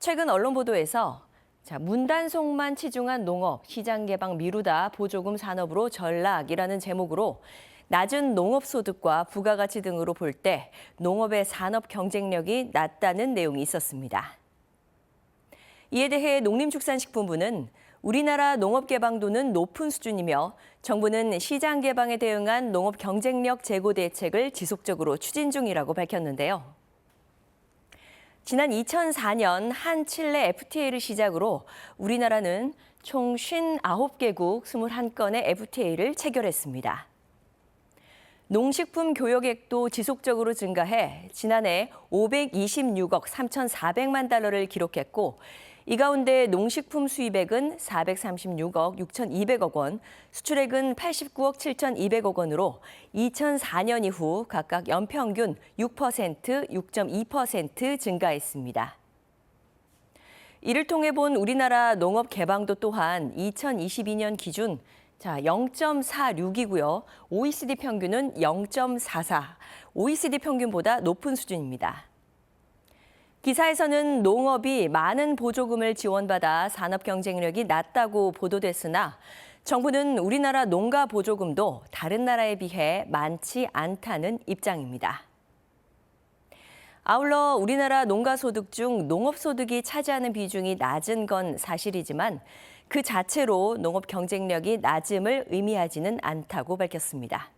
최근 언론 보도에서 자, 문단속만 치중한 농업, 시장 개방 미루다 보조금 산업으로 전락이라는 제목으로 낮은 농업 소득과 부가가치 등으로 볼 때 농업의 산업 경쟁력이 낮다는 내용이 있었습니다. 이에 대해 농림축산식품부는 우리나라 농업 개방도는 높은 수준이며 정부는 시장 개방에 대응한 농업 경쟁력 제고 대책을 지속적으로 추진 중이라고 밝혔는데요. 지난 2004년 한 칠레 FTA를 시작으로 우리나라는 총 59개국 21건의 FTA를 체결했습니다. 농식품 교역액도 지속적으로 증가해 지난해 526억 3,400만 달러를 기록했고 이 가운데 농식품 수입액은 436억 6,200억 원, 수출액은 89억 7,200억 원으로 2004년 이후 각각 연평균 6%, 6.2% 증가했습니다. 이를 통해 본 우리나라 농업 개방도 또한 2022년 기준 자 0.46이고요. OECD 평균은 0.44. OECD 평균보다 높은 수준입니다. 기사에서는 농업이 많은 보조금을 지원받아 산업 경쟁력이 낮다고 보도됐으나 정부는 우리나라 농가 보조금도 다른 나라에 비해 많지 않다는 입장입니다. 아울러 우리나라 농가 소득 중 농업 소득이 차지하는 비중이 낮은 건 사실이지만 그 자체로 농업 경쟁력이 낮음을 의미하지는 않다고 밝혔습니다.